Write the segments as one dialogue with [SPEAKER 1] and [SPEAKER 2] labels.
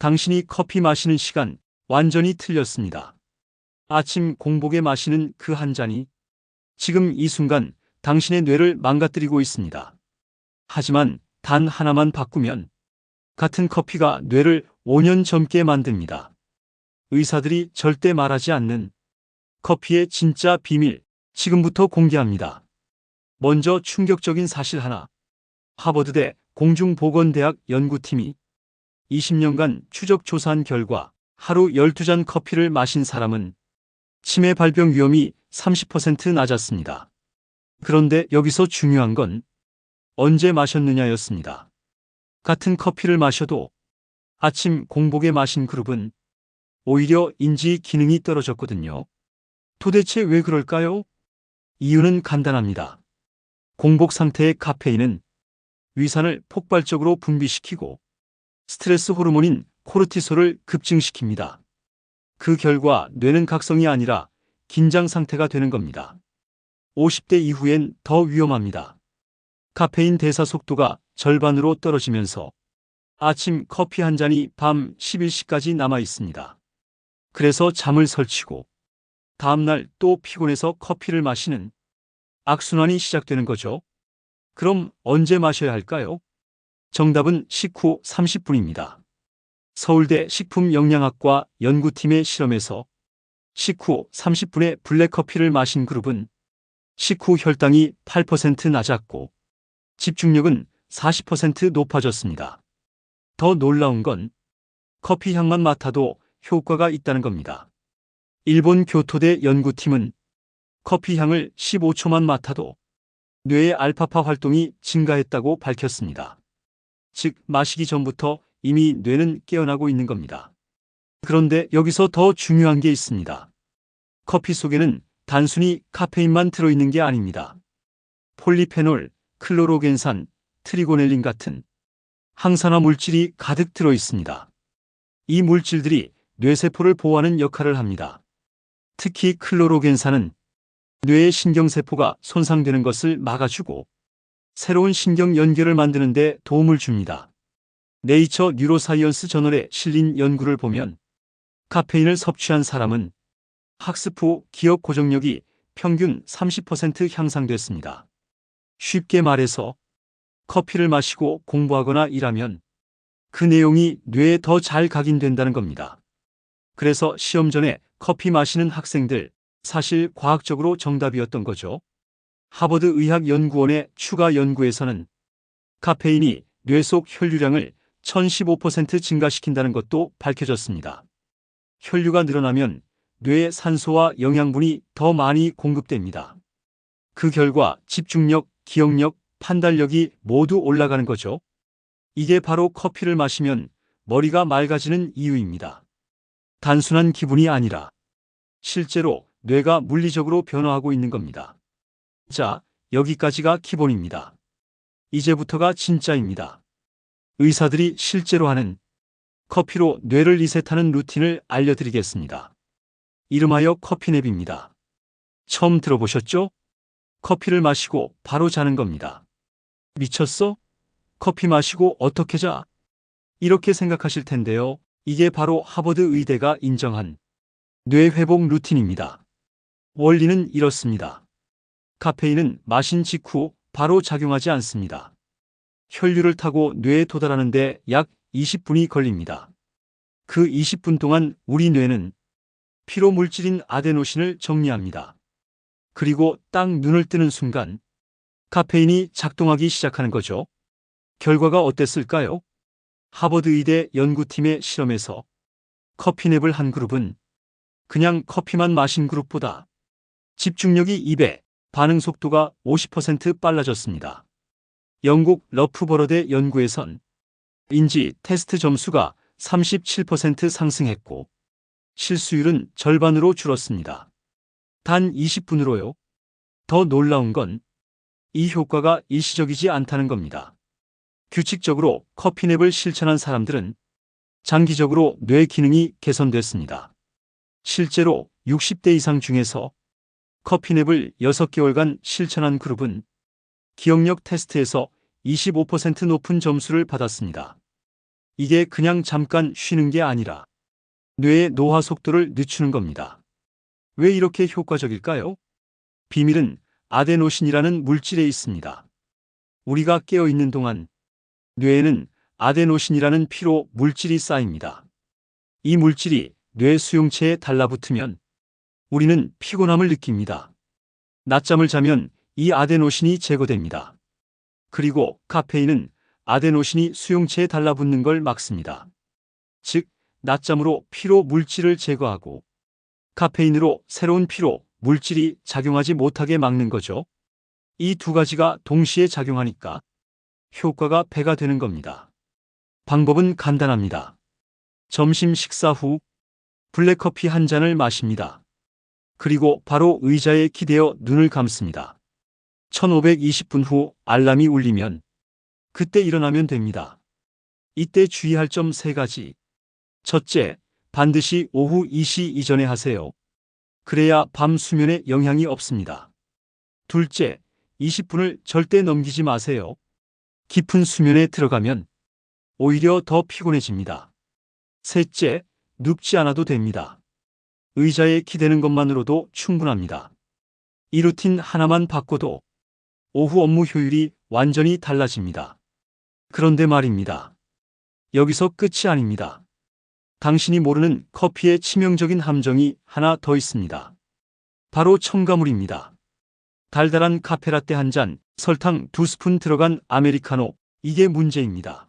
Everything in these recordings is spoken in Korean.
[SPEAKER 1] 당신이 커피 마시는 시간 완전히 틀렸습니다. 아침 공복에 마시는 그 한 잔이 지금 이 순간 당신의 뇌를 망가뜨리고 있습니다. 하지만 단 하나만 바꾸면 같은 커피가 뇌를 5년 젊게 만듭니다. 의사들이 절대 말하지 않는 커피의 진짜 비밀 지금부터 공개합니다. 먼저 충격적인 사실 하나. 하버드대 공중보건대학 연구팀이 20년간 추적 조사한 결과 하루 12잔 커피를 마신 사람은 치매 발병 위험이 30% 낮았습니다. 그런데 여기서 중요한 건 언제 마셨느냐였습니다. 같은 커피를 마셔도 아침 공복에 마신 그룹은 오히려 인지 기능이 떨어졌거든요. 도대체 왜 그럴까요? 이유는 간단합니다. 공복 상태의 카페인은 위산을 폭발적으로 분비시키고 스트레스 호르몬인 코르티솔을 급증시킵니다. 그 결과 뇌는 각성이 아니라 긴장 상태가 되는 겁니다. 50대 이후엔 더 위험합니다. 카페인 대사 속도가 절반으로 떨어지면서 아침 커피 한 잔이 밤 11시까지 남아 있습니다. 그래서 잠을 설치고 다음날 또 피곤해서 커피를 마시는 악순환이 시작되는 거죠. 그럼 언제 마셔야 할까요? 정답은 식후 30분입니다. 서울대 식품영양학과 연구팀의 실험에서 식후 30분에 블랙커피를 마신 그룹은 식후 혈당이 8% 낮았고 집중력은 40% 높아졌습니다. 더 놀라운 건 커피 향만 맡아도 효과가 있다는 겁니다. 일본 교토대 연구팀은 커피 향을 15초만 맡아도 뇌의 알파파 활동이 증가했다고 밝혔습니다. 즉, 마시기 전부터 이미 뇌는 깨어나고 있는 겁니다. 그런데 여기서 더 중요한 게 있습니다. 커피 속에는 단순히 카페인만 들어있는 게 아닙니다. 폴리페놀, 클로로겐산, 트리고넬린 같은 항산화 물질이 가득 들어 있습니다. 이 물질들이 뇌세포를 보호하는 역할을 합니다. 특히 클로로겐산은 뇌의 신경세포가 손상되는 것을 막아주고 새로운 신경 연결을 만드는 데 도움을 줍니다. 네이처 뉴로사이언스 저널에 실린 연구를 보면 카페인을 섭취한 사람은 학습 후 기억 고정력이 평균 30% 향상됐습니다. 쉽게 말해서 커피를 마시고 공부하거나 일하면 그 내용이 뇌에 더 잘 각인된다는 겁니다. 그래서 시험 전에 커피 마시는 학생들 사실 과학적으로 정답이었던 거죠. 하버드 의학연구원의 추가 연구에서는 카페인이 뇌 속 혈류량을 1015% 증가시킨다는 것도 밝혀졌습니다. 혈류가 늘어나면 뇌에 산소와 영양분이 더 많이 공급됩니다. 그 결과 집중력, 기억력, 판단력이 모두 올라가는 거죠. 이게 바로 커피를 마시면 머리가 맑아지는 이유입니다. 단순한 기분이 아니라 실제로 뇌가 물리적으로 변화하고 있는 겁니다. 자, 여기까지가 기본입니다. 이제부터가 진짜입니다. 의사들이 실제로 하는 커피로 뇌를 리셋하는 루틴을 알려드리겠습니다. 이름하여 커피냅입니다. 처음 들어보셨죠? 커피를 마시고 바로 자는 겁니다. 미쳤어? 커피 마시고 어떻게 자? 이렇게 생각하실 텐데요. 이게 바로 하버드 의대가 인정한 뇌 회복 루틴입니다. 원리는 이렇습니다. 카페인은 마신 직후 바로 작용하지 않습니다. 혈류를 타고 뇌에 도달하는데 약 20분이 걸립니다. 그 20분 동안 우리 뇌는 피로 물질인 아데노신을 정리합니다. 그리고 딱 눈을 뜨는 순간 카페인이 작동하기 시작하는 거죠. 결과가 어땠을까요? 하버드 의대 연구팀의 실험에서 커피냅을 한 그룹은 그냥 커피만 마신 그룹보다 집중력이 2배, 반응 속도가 50% 빨라졌습니다. 영국 러프버러대 연구에선 인지 테스트 점수가 37% 상승했고 실수율은 절반으로 줄었습니다. 단 20분으로요. 더 놀라운 건 이 효과가 일시적이지 않다는 겁니다. 규칙적으로 커피냅을 실천한 사람들은 장기적으로 뇌 기능이 개선됐습니다. 실제로 60대 이상 중에서 커피냅을 6개월간 실천한 그룹은 기억력 테스트에서 25% 높은 점수를 받았습니다. 이게 그냥 잠깐 쉬는 게 아니라 뇌의 노화 속도를 늦추는 겁니다. 왜 이렇게 효과적일까요? 비밀은 아데노신이라는 물질에 있습니다. 우리가 깨어 있는 동안 뇌에는 아데노신이라는 피로 물질이 쌓입니다. 이 물질이 뇌 수용체에 달라붙으면 우리는 피곤함을 느낍니다. 낮잠을 자면 이 아데노신이 제거됩니다. 그리고 카페인은 아데노신이 수용체에 달라붙는 걸 막습니다. 즉, 낮잠으로 피로 물질을 제거하고 카페인으로 새로운 피로 물질이 작용하지 못하게 막는 거죠. 이 두 가지가 동시에 작용하니까 효과가 배가 되는 겁니다. 방법은 간단합니다. 점심 식사 후 블랙커피 한 잔을 마십니다. 그리고 바로 의자에 기대어 눈을 감습니다. 1520분 후 알람이 울리면 그때 일어나면 됩니다. 이때 주의할 점세 가지. 첫째, 반드시 오후 2시 이전에 하세요. 그래야 밤 수면에 영향이 없습니다. 둘째, 20분을 절대 넘기지 마세요. 깊은 수면에 들어가면 오히려 더 피곤해집니다. 셋째, 눕지 않아도 됩니다. 의자에 기대는 것만으로도 충분합니다. 이 루틴 하나만 바꿔도 오후 업무 효율이 완전히 달라집니다. 그런데 말입니다. 여기서 끝이 아닙니다. 당신이 모르는 커피의 치명적인 함정이 하나 더 있습니다. 바로 첨가물입니다. 달달한 카페라떼 한 잔, 설탕 두 스푼 들어간 아메리카노, 이게 문제입니다.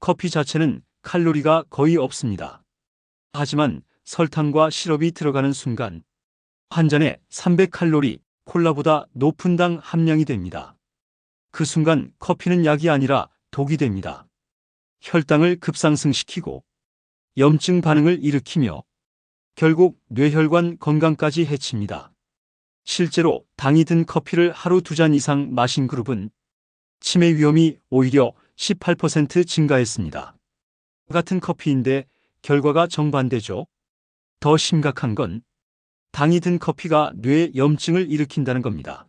[SPEAKER 1] 커피 자체는 칼로리가 거의 없습니다. 하지만 설탕과 시럽이 들어가는 순간 한 잔에 300칼로리, 콜라보다 높은 당 함량이 됩니다. 그 순간 커피는 약이 아니라 독이 됩니다. 혈당을 급상승시키고 염증 반응을 일으키며 결국 뇌혈관 건강까지 해칩니다. 실제로 당이 든 커피를 하루 두 잔 이상 마신 그룹은 치매 위험이 오히려 18% 증가했습니다. 같은 커피인데 결과가 정반대죠. 더 심각한 건 당이 든 커피가 뇌에 염증을 일으킨다는 겁니다.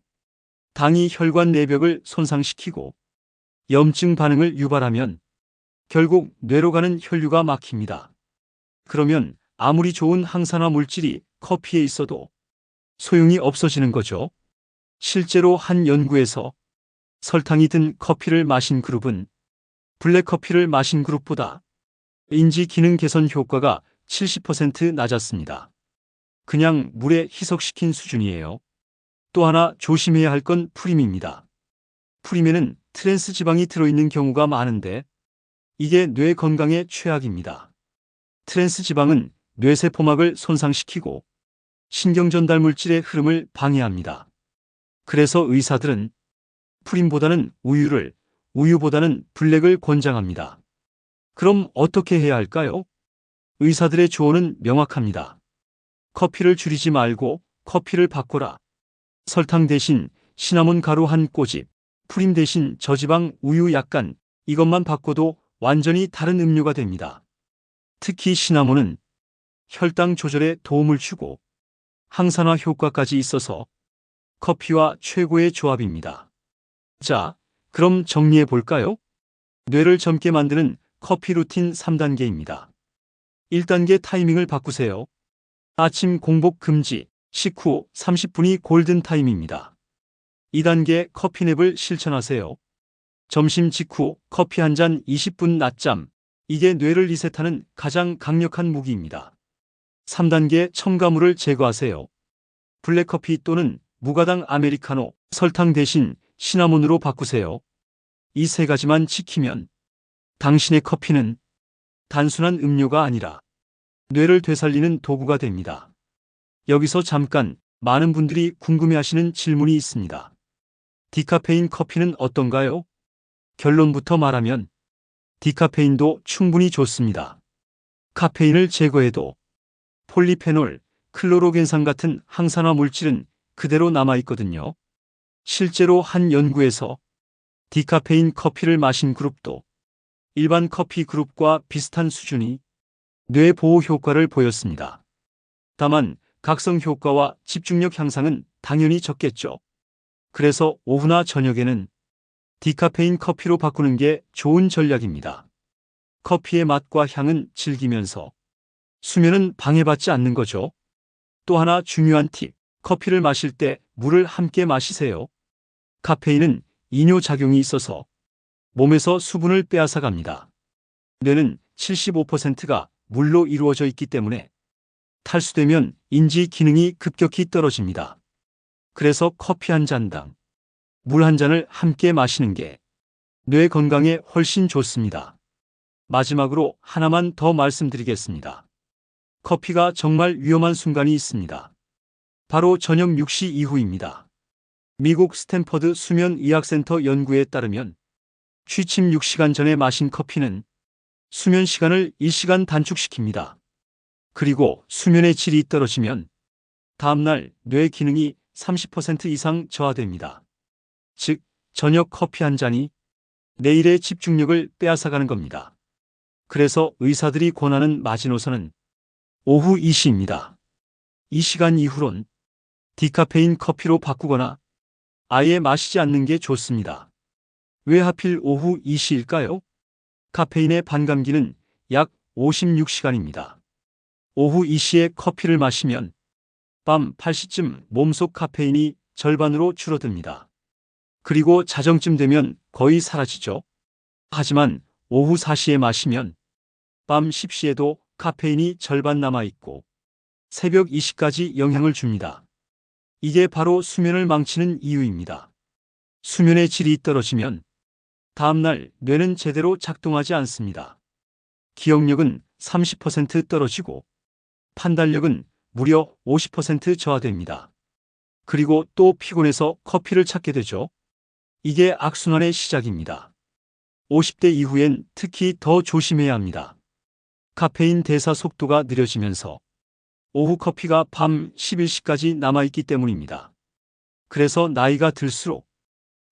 [SPEAKER 1] 당이 혈관 내벽을 손상시키고 염증 반응을 유발하면 결국 뇌로 가는 혈류가 막힙니다. 그러면 아무리 좋은 항산화 물질이 커피에 있어도 소용이 없어지는 거죠. 실제로 한 연구에서 설탕이 든 커피를 마신 그룹은 블랙커피를 마신 그룹보다 인지 기능 개선 효과가 70% 낮았습니다. 그냥 물에 희석시킨 수준이에요. 또 하나 조심해야 할 건 프림입니다. 프림에는 트랜스 지방이 들어있는 경우가 많은데 이게 뇌 건강에 최악입니다. 트랜스 지방은 뇌세포막을 손상시키고 신경 전달 물질의 흐름을 방해합니다. 그래서 의사들은 프림보다는 우유를, 우유보다는 블랙을 권장합니다. 그럼 어떻게 해야 할까요? 의사들의 조언은 명확합니다. 커피를 줄이지 말고 커피를 바꿔라. 설탕 대신 시나몬 가루 한 꼬집, 프림 대신 저지방 우유 약간 이것만 바꿔도 완전히 다른 음료가 됩니다. 특히 시나몬은 혈당 조절에 도움을 주고 항산화 효과까지 있어서 커피와 최고의 조합입니다. 자, 그럼 정리해 볼까요? 뇌를 젊게 만드는 커피 루틴 3단계입니다. 1단계 타이밍을 바꾸세요. 아침 공복 금지, 식후 30분이 골든 타임입니다. 2단계 커피냅을 실천하세요. 점심 직후 커피 한 잔 20분 낮잠. 이게 뇌를 리셋하는 가장 강력한 무기입니다. 3단계 첨가물을 제거하세요. 블랙커피 또는 무가당 아메리카노, 설탕 대신 시나몬으로 바꾸세요. 이 세 가지만 지키면 당신의 커피는 단순한 음료가 아니라 뇌를 되살리는 도구가 됩니다. 여기서 잠깐 많은 분들이 궁금해하시는 질문이 있습니다. 디카페인 커피는 어떤가요? 결론부터 말하면 디카페인도 충분히 좋습니다. 카페인을 제거해도 폴리페놀, 클로로겐산 같은 항산화 물질은 그대로 남아있거든요. 실제로 한 연구에서 디카페인 커피를 마신 그룹도 일반 커피 그룹과 비슷한 수준이 뇌 보호 효과를 보였습니다. 다만 각성 효과와 집중력 향상은 당연히 적겠죠. 그래서 오후나 저녁에는 디카페인 커피로 바꾸는 게 좋은 전략입니다. 커피의 맛과 향은 즐기면서 수면은 방해받지 않는 거죠. 또 하나 중요한 팁. 커피를 마실 때 물을 함께 마시세요. 카페인은 이뇨 작용이 있어서 몸에서 수분을 빼앗아 갑니다. 뇌는 75%가 물로 이루어져 있기 때문에 탈수되면 인지 기능이 급격히 떨어집니다. 그래서 커피 한 잔당 물 한 잔을 함께 마시는 게 뇌 건강에 훨씬 좋습니다. 마지막으로 하나만 더 말씀드리겠습니다. 커피가 정말 위험한 순간이 있습니다. 바로 저녁 6시 이후입니다. 미국 스탠퍼드 수면의학센터 연구에 따르면 취침 6시간 전에 마신 커피는 수면 시간을 1시간 단축시킵니다. 그리고 수면의 질이 떨어지면 다음날 뇌 기능이 30% 이상 저하됩니다. 즉, 저녁 커피 한 잔이 내일의 집중력을 빼앗아가는 겁니다. 그래서 의사들이 권하는 마지노선은 오후 2시입니다. 이 시간 이후론 디카페인 커피로 바꾸거나 아예 마시지 않는 게 좋습니다. 왜 하필 오후 2시일까요? 카페인의 반감기는 약 56시간입니다. 오후 2시에 커피를 마시면 밤 8시쯤 몸속 카페인이 절반으로 줄어듭니다. 그리고 자정쯤 되면 거의 사라지죠. 하지만 오후 4시에 마시면 밤 10시에도 카페인이 절반 남아있고 새벽 2시까지 영향을 줍니다. 이게 바로 수면을 망치는 이유입니다. 수면의 질이 떨어지면 다음날 뇌는 제대로 작동하지 않습니다. 기억력은 30% 떨어지고 판단력은 무려 50% 저하됩니다. 그리고 또 피곤해서 커피를 찾게 되죠. 이게 악순환의 시작입니다. 50대 이후엔 특히 더 조심해야 합니다. 카페인 대사 속도가 느려지면서 오후 커피가 밤 11시까지 남아있기 때문입니다. 그래서 나이가 들수록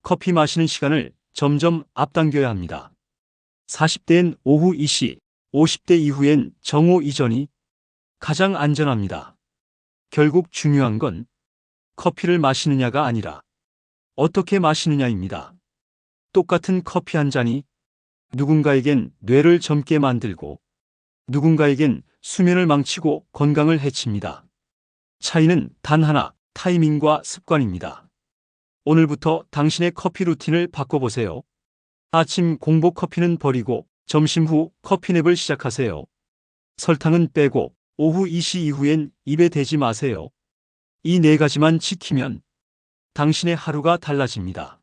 [SPEAKER 1] 커피 마시는 시간을 점점 앞당겨야 합니다. 40대엔 오후 2시, 50대 이후엔 정오 이전이 가장 안전합니다. 결국 중요한 건 커피를 마시느냐가 아니라 어떻게 마시느냐입니다. 똑같은 커피 한 잔이 누군가에겐 뇌를 젊게 만들고 누군가에겐 수면을 망치고 건강을 해칩니다. 차이는 단 하나, 타이밍과 습관입니다. 오늘부터 당신의 커피 루틴을 바꿔보세요. 아침 공복 커피는 버리고 점심 후 커피냅을 시작하세요. 설탕은 빼고 오후 2시 이후엔 입에 대지 마세요. 이 네 가지만 지키면 당신의 하루가 달라집니다.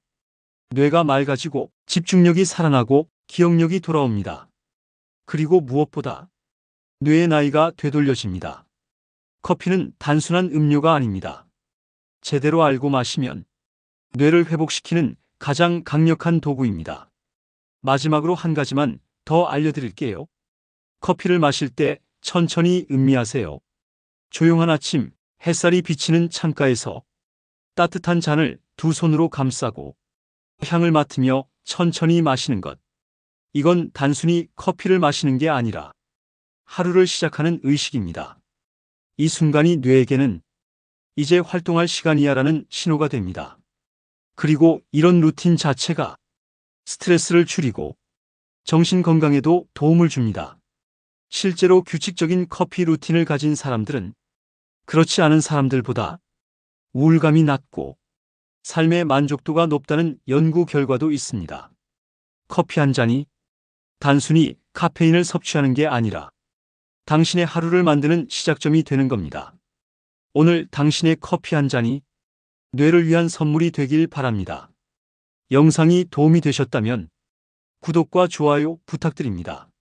[SPEAKER 1] 뇌가 맑아지고 집중력이 살아나고 기억력이 돌아옵니다. 그리고 무엇보다 뇌의 나이가 되돌려집니다. 커피는 단순한 음료가 아닙니다. 제대로 알고 마시면 뇌를 회복시키는 가장 강력한 도구입니다. 마지막으로 한 가지만 더 알려드릴게요. 커피를 마실 때 천천히 음미하세요. 조용한 아침 햇살이 비치는 창가에서 따뜻한 잔을 두 손으로 감싸고 향을 맡으며 천천히 마시는 것. 이건 단순히 커피를 마시는 게 아니라 하루를 시작하는 의식입니다. 이 순간이 뇌에게는 이제 활동할 시간이야라는 신호가 됩니다. 그리고 이런 루틴 자체가 스트레스를 줄이고 정신 건강에도 도움을 줍니다. 실제로 규칙적인 커피 루틴을 가진 사람들은 그렇지 않은 사람들보다 우울감이 낮고 삶의 만족도가 높다는 연구 결과도 있습니다. 커피 한 잔이 단순히 카페인을 섭취하는 게 아니라 당신의 하루를 만드는 시작점이 되는 겁니다. 오늘 당신의 커피 한 잔이 뇌를 위한 선물이 되길 바랍니다. 영상이 도움이 되셨다면 구독과 좋아요 부탁드립니다.